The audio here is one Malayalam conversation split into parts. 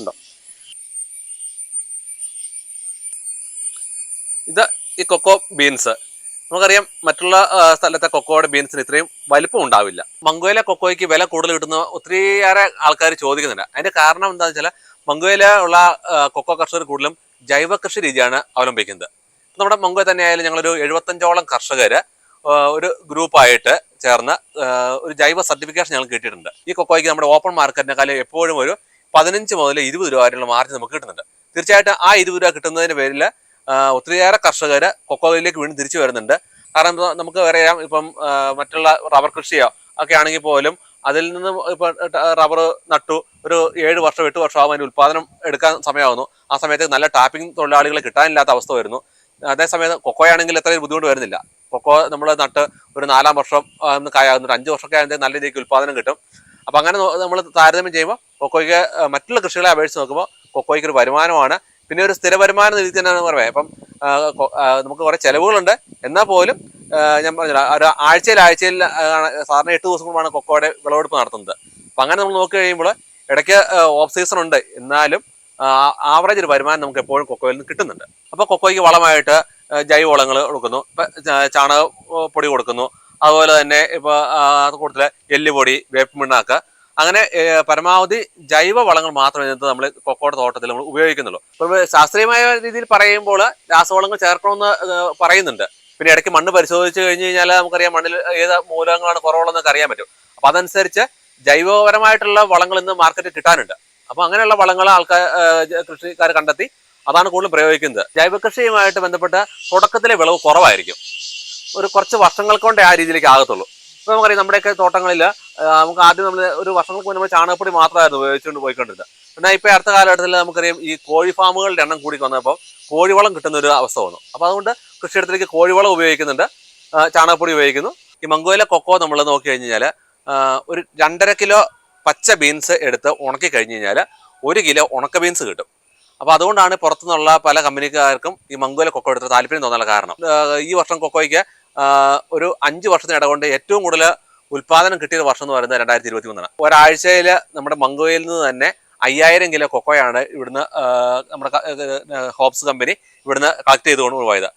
ഉണ്ടോ? ഇത് ഈ കൊക്കോ ബീൻസ്. നമുക്കറിയാം മറ്റുള്ള സ്ഥലത്തെ കൊക്കോയുടെ ബീൻസിന് ഇത്രയും വലിപ്പം ഉണ്ടാവില്ല. മംഗോയിലെ കൊക്കോയ്ക്ക് വില കൂടുതൽ കിട്ടുന്ന ഒത്തിരിയേറെ ആൾക്കാർ ചോദിക്കുന്നുണ്ട്. അതിന്റെ കാരണം എന്താണെന്ന് വെച്ചാൽ മംഗോയിലെ ഉള്ള കൊക്കോ കർഷകർ കൂടുതലും ജൈവ കൃഷി രീതിയാണ് അവലംബിക്കുന്നത്. നമ്മുടെ മംഗോയിൽ തന്നെ ആയാലും ഞങ്ങളൊരു എഴുപത്തഞ്ചോളം കർഷകർ ഒരു ഗ്രൂപ്പായിട്ട് ചേർന്ന് ഒരു ജൈവ സർട്ടിഫിക്കേഷൻ ഞങ്ങൾ കിട്ടിയിട്ടുണ്ട്. ഈ കൊക്കോയ്ക്ക് നമ്മുടെ ഓപ്പൺ മാർക്കറ്റിനെക്കാളും എപ്പോഴും ഒരു പതിനഞ്ച് മുതൽ ഇരുപത് രൂപ വരെയുള്ള മാർജിൻ നമുക്ക് കിട്ടുന്നുണ്ട്. തീർച്ചയായിട്ടും ആ ഇരുപത് രൂപ കിട്ടുന്നതിന് പേരിൽ ഒത്തിരിയേറെ കർഷകർ കൊക്കോയിലേക്ക് വീണ്ടും തിരിച്ചു വരുന്നുണ്ട്. കാരണം നമുക്ക് അറിയാം ഇപ്പം മറ്റുള്ള റബ്ബർ കൃഷിയോ ഒക്കെ ആണെങ്കിൽ പോലും അതിൽ നിന്ന് ഇപ്പൊ റബ്ബർ നട്ടു ഒരു ഏഴ് വർഷം എട്ട് വർഷം ആകുമ്പോൾ അതിന് ഉൽപ്പാദനം എടുക്കാൻ സമയമാകുന്നു ആ സമയത്ത് നല്ല ടാപ്പിംഗ് തൊഴിലാളികളെ കിട്ടാനില്ലാത്ത അവസ്ഥ വരുന്നു. അതേസമയം കൊക്കോയാണെങ്കിൽ എത്ര ബുദ്ധിമുട്ട് വരുന്നില്ല. കൊക്കോ നമ്മൾ നട്ട് ഒരു നാലാം വർഷം കായാകുന്നു അഞ്ച് വർഷമൊക്കെ ആകുമ്പോൾ നല്ല രീതിക്ക് ഉൽപ്പാദനം കിട്ടും. അപ്പം അങ്ങനെ നമ്മൾ താരതമ്യം ചെയ്യുമ്പോൾ കൊക്കോയ്ക്ക് മറ്റുള്ള കൃഷികളെ അപേക്ഷിച്ച് നോക്കുമ്പോൾ കൊക്കോയ്ക്ക് ഒരു വരുമാനമാണ്. പിന്നെ ഒരു സ്ഥിര വരുമാനം രീതി തന്നെയാണ് പറയാം. അപ്പം നമുക്ക് കുറേ ചിലവുകളുണ്ട്. എന്നാൽ പോലും ഞാൻ പറഞ്ഞില്ല ഒരു ആഴ്ചയിൽ ആഴ്ചയിൽ സാധാരണ എട്ട് ദിവസം കൊണ്ടാണ് കൊക്കോയുടെ വിളവെടുപ്പ് നടത്തുന്നത്. അപ്പം അങ്ങനെ നമ്മൾ നോക്കി കഴിയുമ്പോൾ ഇടയ്ക്ക് ഓഫ് സീസൺ ഉണ്ട്. എന്നാലും ആവറേജ് ഒരു വരുമാനം നമുക്ക് എപ്പോഴും കൊക്കോയിൽ നിന്ന് കിട്ടുന്നുണ്ട്. അപ്പോൾ കൊക്കോയ്ക്ക് വളമായിട്ട് ജൈവ വളങ്ങൾ കൊടുക്കുന്നു. ചാണക പൊടി കൊടുക്കുന്നു. അതുപോലെ തന്നെ ഇപ്പോൾ കൂടുതൽ എല്ലുപൊടി വേപ്പ് വേപ്പിമിണ്ണാക്ക് അങ്ങനെ പരമാവധി ജൈവ വളങ്ങൾ മാത്രമേ ഇതിനകത്ത് നമ്മൾ കൊക്കോട തോട്ടത്തിൽ നമ്മൾ ഉപയോഗിക്കുന്നുള്ളൂ. ഇപ്പോൾ ശാസ്ത്രീയമായ രീതിയിൽ പറയുമ്പോൾ രാസവളങ്ങൾ ചേർക്കണമെന്ന് പറയുന്നുണ്ട്. പിന്നെ ഇടയ്ക്ക് മണ്ണ് പരിശോധിച്ച് കഴിഞ്ഞ് കഴിഞ്ഞാൽ നമുക്കറിയാം മണ്ണിൽ ഏത് മൂലകങ്ങളാണ് കുറവുള്ളതെന്നൊക്കെ അറിയാൻ പറ്റും. അപ്പം അതനുസരിച്ച് ജൈവപരമായിട്ടുള്ള വളങ്ങൾ ഇന്ന് മാർക്കറ്റിൽ കിട്ടാനുണ്ട്. അപ്പം അങ്ങനെയുള്ള വളങ്ങൾ ആൾക്കാർ കൃഷിക്കാർ കണ്ടെത്തി അതാണ് കൂടുതലും പ്രയോഗിക്കുന്നത്. ജൈവകൃഷിയുമായിട്ട് ബന്ധപ്പെട്ട തുടക്കത്തിലെ വിളവ് കുറവായിരിക്കും. ഒരു കുറച്ച് വർഷങ്ങൾ കൊണ്ടേ ആ രീതിയിലേക്ക് ആകത്തുള്ളൂ. ഇപ്പോൾ നമുക്കറിയാം നമ്മുടെയൊക്കെ തോട്ടങ്ങളിൽ നമുക്ക് ആദ്യം നമ്മൾ ഒരു വർഷങ്ങൾക്ക് മുന്നേ നമ്മൾ ചാണകപ്പൊടി മാത്രമായിരുന്നു ഉപയോഗിച്ചുകൊണ്ട് പോയിക്കൊണ്ടിരുന്നത്. പിന്നെ ഇപ്പോൾ അടുത്ത കാലഘട്ടത്തിൽ നമുക്കറിയാം ഈ കോഴി ഫാമുകളുടെ എണ്ണം കൂടി വന്നപ്പോൾ കോഴിവളം കിട്ടുന്ന ഒരു അവസ്ഥ വന്നു. അപ്പോൾ അതുകൊണ്ട് കൃഷിയിടത്തിലേക്ക് കോഴിവളം ഉപയോഗിക്കുന്നുണ്ട്. ചാണകപ്പൊടി ഉപയോഗിക്കുന്നു. ഈ മംഗോയിലെ കൊക്കോ നമ്മൾ നോക്കി കഴിഞ്ഞ് കഴിഞ്ഞാൽ ഒരു രണ്ടര കിലോ പച്ച ബീൻസ് എടുത്ത് ഉണക്കി കഴിഞ്ഞ് കഴിഞ്ഞാൽ ഒരു കിലോ ഉണക്ക ബീൻസ് കിട്ടും. അപ്പോൾ അതുകൊണ്ടാണ് പുറത്തുനിന്നുള്ള പല കമ്പനിക്കാർക്കും ഈ മംഗോയിലെ കൊക്കോ എടുത്ത് താല്പര്യം തോന്നാനുള്ള കാരണം. ഈ വർഷം കൊക്കോയ്ക്ക് ഒരു അഞ്ച് വർഷത്തിന് ഇടകൊണ്ട് ഏറ്റവും കൂടുതൽ ഉൽപാദനം കിട്ടിയ വർഷം എന്ന് പറയുന്നത് രണ്ടായിരത്തി ഇരുപത്തി മൂന്നാണ് ഒരാഴ്ചയിൽ നമ്മുടെ മംഗോയിൽ നിന്ന് തന്നെ അയ്യായിരം കിലോ കൊക്കോയാണ് ഇവിടുന്ന് നമ്മുടെ ഹോപ്സ് കമ്പനി ഇവിടുന്ന് കളക്ട് ചെയ്തുകൊണ്ട് പോയത്.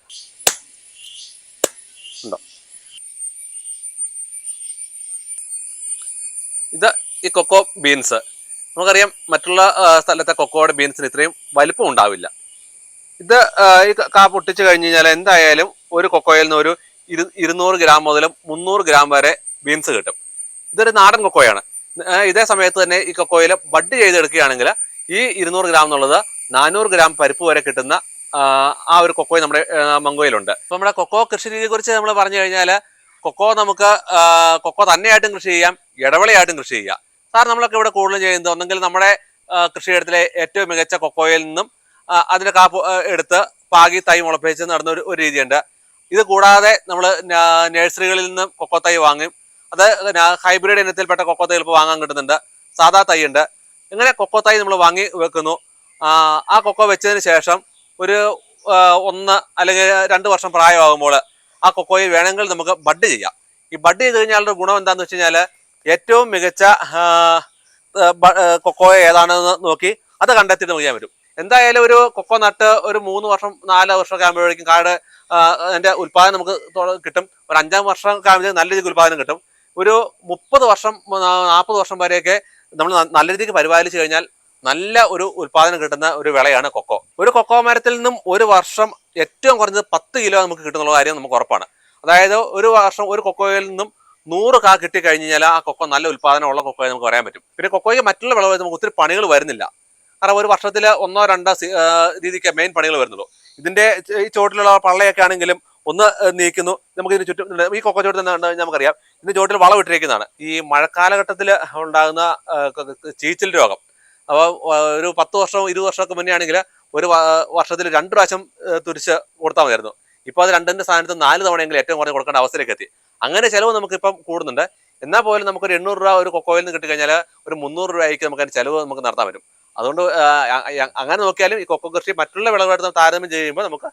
ഉണ്ടോ? ഇത് ഈ കൊക്കോ ബീൻസ്. നമുക്കറിയാം മറ്റുള്ള സ്ഥലത്തെ കൊക്കോയുടെ ബീൻസിന് ഇത്രയും വലിപ്പം ഉണ്ടാവില്ല. ഇത് ഈ കാ പൊട്ടിച്ചു കഴിഞ്ഞ് കഴിഞ്ഞാൽ എന്തായാലും ഒരു കൊക്കോയിൽ നിന്ന് ഒരു ഇരു ഇരുന്നൂറ് ഗ്രാം മുതൽ മുന്നൂറ് ഗ്രാം വരെ ബീൻസ് കിട്ടും. ഇതൊരു നാടൻ കൊക്കോയാണ്. ഇതേ സമയത്ത് തന്നെ ഈ കൊക്കോയിൽ ബഡ് ചെയ്തെടുക്കുകയാണെങ്കിൽ ഈ ഇരുന്നൂറ് ഗ്രാം എന്നുള്ളത് നാനൂറ് ഗ്രാം പരിപ്പ് വരെ കിട്ടുന്ന ആ, ഒരു കൊക്കോയ് നമ്മുടെ മംഗോയിലുണ്ട്. ഇപ്പൊ നമ്മുടെ കൊക്കോ കൃഷി രീതിയെ കുറിച്ച് നമ്മൾ പറഞ്ഞു കഴിഞ്ഞാൽ കൊക്കോ നമുക്ക് കൊക്കോ തന്നെയായിട്ടും കൃഷി ചെയ്യാം ഇടവിളയായിട്ടും കൃഷി ചെയ്യാം. സാർ നമ്മളൊക്കെ ഇവിടെ കൂടുതലും ചെയ്യുന്നത് ഒന്നെങ്കിൽ നമ്മുടെ കൃഷിയിടത്തിലെ ഏറ്റവും മികച്ച കൊക്കോയിൽ നിന്നും അതിന് കാപ്പ് എടുത്ത് പാകി തൈ മുളപ്പിച്ച് നടന്ന ഒരു രീതിയുണ്ട്. ഇത് കൂടാതെ നമ്മൾ നഴ്സറികളിൽ നിന്നും കൊക്കോ തൈ വാങ്ങും. അത് ഹൈബ്രിഡ് ഇനത്തിൽപ്പെട്ട കൊക്കോ തൈ ഇപ്പോൾ വാങ്ങാൻ കിട്ടുന്നുണ്ട്. സാധാ തൈ ഉണ്ട് ഇങ്ങനെ കൊക്കോ തൈ നമ്മൾ വാങ്ങി വെക്കുന്നു. ആ, കൊക്കോ വെച്ചതിന് ശേഷം ഒരു ഒന്ന് അല്ലെങ്കിൽ രണ്ട് വർഷം പ്രായമാകുമ്പോൾ ആ കൊക്കോയിൽ വേണമെങ്കിൽ നമുക്ക് ബഡ് ചെയ്യാം. ഈ ബഡ് ചെയ്ത് കഴിഞ്ഞാൽ ഗുണം എന്താണെന്ന് വെച്ച് കഴിഞ്ഞാൽ ഏറ്റവും മികച്ച കൊക്കോ ഏതാണെന്ന് നോക്കി അത് നമുക്ക് ചെയ്യാൻ പറ്റും. എന്തായാലും ഒരു കൊക്കോ നട്ട് ഒരു മൂന്ന് വർഷം നാല് വർഷമൊക്കെ ആകുമ്പോഴേക്കും കാട് അതിന്റെ ഉൽപ്പാദനം നമുക്ക് കിട്ടും. ഒരു അഞ്ചാം വർഷം ആകുമ്പോഴേക്കും നല്ല രീതിക്ക് ഉൽപാദനം കിട്ടും. ഒരു മുപ്പത് വർഷം നാൽപ്പത് വർഷം വരെയൊക്കെ നമ്മൾ നല്ല രീതിക്ക് പരിപാലിച്ചു കഴിഞ്ഞാൽ നല്ല ഒരു ഉൽപാദനം കിട്ടുന്ന ഒരു വിളയാണ് കൊക്കോ. ഒരു കൊക്കോ മരത്തിൽ നിന്നും ഒരു വർഷം ഏറ്റവും കുറഞ്ഞത് പത്ത് കിലോ നമുക്ക് കിട്ടുന്നുള്ള കാര്യം നമുക്ക് ഉറപ്പാണ്. അതായത് ഒരു വർഷം ഒരു കൊക്കോയിൽ നിന്നും നൂറ് കാ കിട്ടി കഴിഞ്ഞ് കഴിഞ്ഞാൽ ആ കൊക്കോ നല്ല ഉൽപാദനമുള്ള കൊക്കോയെ നമുക്ക് പറയാൻ പറ്റും. പിന്നെ കൊക്കോയ്ക്ക് മറ്റുള്ള വിളവ് നമുക്ക് ഒത്തിരി പണികൾ വരുന്നില്ല. കാരണം ഒരു വർഷത്തിൽ ഒന്നോ രണ്ടോ രീതിക്ക് മെയിൻ പണികൾ വരുന്നുള്ളൂ. ഇതിന്റെ ഈ ചോട്ടിലുള്ള പള്ളയൊക്കെ ആണെങ്കിലും ഒന്ന് നീക്കുന്നു. നമുക്ക് ഇതിന് ചുറ്റും ഈ കൊക്കോ കണ്ടു കഴിഞ്ഞാൽ നമുക്കറിയാം. ഇതിന്റെ ചോട്ടിൽ വളം ഇട്ടിരിക്കുന്നതാണ്. ഈ മഴക്കാലഘട്ടത്തിൽ ഉണ്ടാകുന്ന ചീച്ചിൽ രോഗം. അപ്പോൾ ഒരു പത്ത് വർഷവും ഇരുപത് വർഷമൊക്കെ മുന്നേ ആണെങ്കിൽ ഒരു വർഷത്തിൽ രണ്ട് പ്രാവശ്യം തുരിച്ച് കൊടുത്താൽ മതിയായിരുന്നു. ഇപ്പോൾ അത് രണ്ടിന്റെ സ്ഥാനത്ത് നാല് തവണയെങ്കിലും ഏറ്റവും കുറഞ്ഞ് കൊടുക്കേണ്ട അവസ്ഥയിലേക്ക് എത്തി. അങ്ങനെ ചിലവ് നമുക്കിപ്പം കൂടുന്നുണ്ട്. എന്നാൽ പോലും നമുക്കൊരു എണ്ണൂറ് രൂപ ഒരു കൊക്കോയിൽ നിന്ന് കിട്ടിക്കഴിഞ്ഞാൽ ഒരു മുന്നൂറ് രൂപയ്ക്ക് നമുക്ക് അതിന് ചിലവ് നമുക്ക് നടത്താൻ പറ്റും. അതുകൊണ്ട് അങ്ങനെ നോക്കിയാലും ഈ കൊക്കോ കൃഷി മറ്റുള്ള വിളകളായിട്ട് താരതമ്യം ചെയ്യുമ്പോൾ നമുക്ക്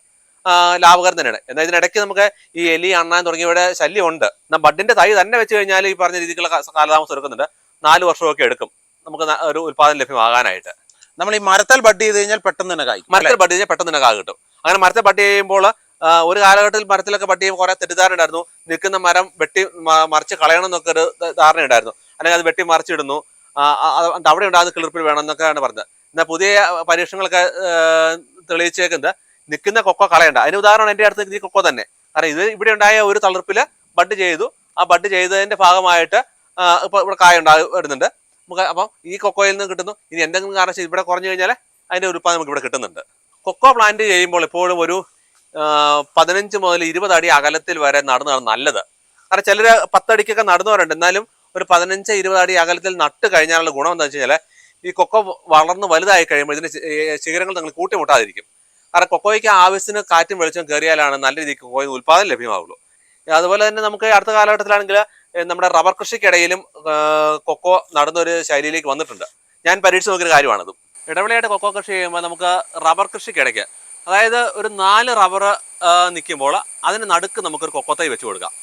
ലാഭകരം തന്നെയാണ്. എന്നാൽ ഇതിനിടയ്ക്ക് നമുക്ക് ഈ എലി അണ്ണാൻ തുടങ്ങിയവയുടെ ശല്യം ഉണ്ട് എന്നാൽ ബഡിന്റെ തൈ തന്നെ വെച്ച് കഴിഞ്ഞാൽ ഈ പറഞ്ഞ രീതിക്കുള്ള കാലതാമസം എടുക്കുന്നുണ്ട്. നാല് വർഷമൊക്കെ എടുക്കും. നമുക്ക് ഒരു ഉൽപാദനം ലഭ്യമാകാനായിട്ട്. നമ്മൾ ഈ മരത്തൽ ബഡ് ചെയ്ത് കഴിഞ്ഞാൽ പെട്ടെന്ന് തന്നെ കായ്ക്കും മരത്തിൽ ബഡ് ചെയ്താൽ പെട്ടെന്ന് തന്നെ കാ കിട്ടും. അങ്ങനെ മരത്തിൽ ബഡ് ചെയ്യുമ്പോൾ ഒരു കാലഘട്ടത്തിൽ മരത്തിലൊക്കെ ബഡ് ചെയ്യുമ്പോൾ കുറെ തെറ്റിദ്ധാരണ ഉണ്ടായിരുന്നു. നിൽക്കുന്ന മരം വെട്ടി മറിച്ച് കളയണം എന്നൊക്കെ ഒരു ധാരണയുണ്ടായിരുന്നു അല്ലെങ്കിൽ അത് വെട്ടി മറിച്ചിടുന്നു. അവിടെ ഉണ്ടാകുന്ന കിളിർപ്പിൽ വേണം എന്നൊക്കെയാണ് പറഞ്ഞത്. എന്നാൽ പുതിയ പരീക്ഷണങ്ങളൊക്കെ തെളിയിച്ചേക്കുന്നത് നിൽക്കുന്ന കൊക്കോ കളയണ്ട. അതിന് ഉദാഹരണം എന്റെ അടുത്ത് ഈ കൊക്കോ തന്നെ. കാരണം ഇത് ഇവിടെ ഉണ്ടായ ഒരു തളർപ്പിൽ ബഡ് ചെയ്തു. ആ ബഡ് ചെയ്തതിന്റെ ഭാഗമായിട്ട് ഇപ്പോൾ ഇപ്പൊ ഇവിടെ കായ ഉണ്ടാകും വരുന്നുണ്ട്. നമുക്ക് അപ്പം ഈ കൊക്കോയിൽ നിന്ന് കിട്ടുന്നു. ഇനി എന്തെങ്കിലും കാരണം ഇവിടെ കുറഞ്ഞു കഴിഞ്ഞാൽ അതിന്റെ ഉൽപ്പാദനം നമുക്ക് ഇവിടെ കിട്ടുന്നുണ്ട്. കൊക്കോ പ്ലാന്റ് ചെയ്യുമ്പോൾ എപ്പോഴും ഒരു പതിനഞ്ച് മുതൽ ഇരുപത് അടി അകലത്തിൽ വരെ നടന്നതാണ് നല്ലത്. കാരണം ചിലർ പത്തടിക്കൊക്കെ നടന്നവരുണ്ട്. എന്നാലും ഒരു പതിനഞ്ച് ഇരുപത് അടി അകലത്തിൽ നട്ട് കഴിഞ്ഞാലുള്ള ഗുണം എന്താ വെച്ച് കഴിഞ്ഞാൽ ഈ കൊക്കോ വളർന്ന് വലുതായി കഴിയുമ്പോൾ ഇതിന്റെ ശിഖരങ്ങൾ നിങ്ങൾ കൂട്ടിമുട്ടാതിരിക്കും. കാരണം കൊക്കോയ്ക്ക് ആവശ്യത്തിന് കാറ്റും വെളിച്ചം കയറിയാലാണ് നല്ല രീതിക്ക് കൊക്കോയിൽ ഉൽപ്പാദനം ലഭ്യമാവുള്ളൂ. അതുപോലെ തന്നെ നമുക്ക് അടുത്ത കാലഘട്ടത്തിലാണെങ്കിൽ നമ്മുടെ റബ്ബർ കൃഷിക്കിടയിലും കൊക്കോ നടന്നൊരു ശൈലിയിലേക്ക് വന്നിട്ടുണ്ട്. ഞാൻ പരീക്ഷിച്ച് നോക്കിയൊരു കാര്യമാണത്. ഇടവിളയായിട്ട് കൊക്കോ കൃഷി ചെയ്യുമ്പോൾ നമുക്ക് റബ്ബർ കൃഷിക്കിടയ്ക്ക് അതായത് ഒരു നാല് റബ്ബർ നിൽക്കുമ്പോൾ അതിന് നടുക്ക് നമുക്കൊരു കൊക്കോ തൈ വെച്ച് കൊടുക്കാം.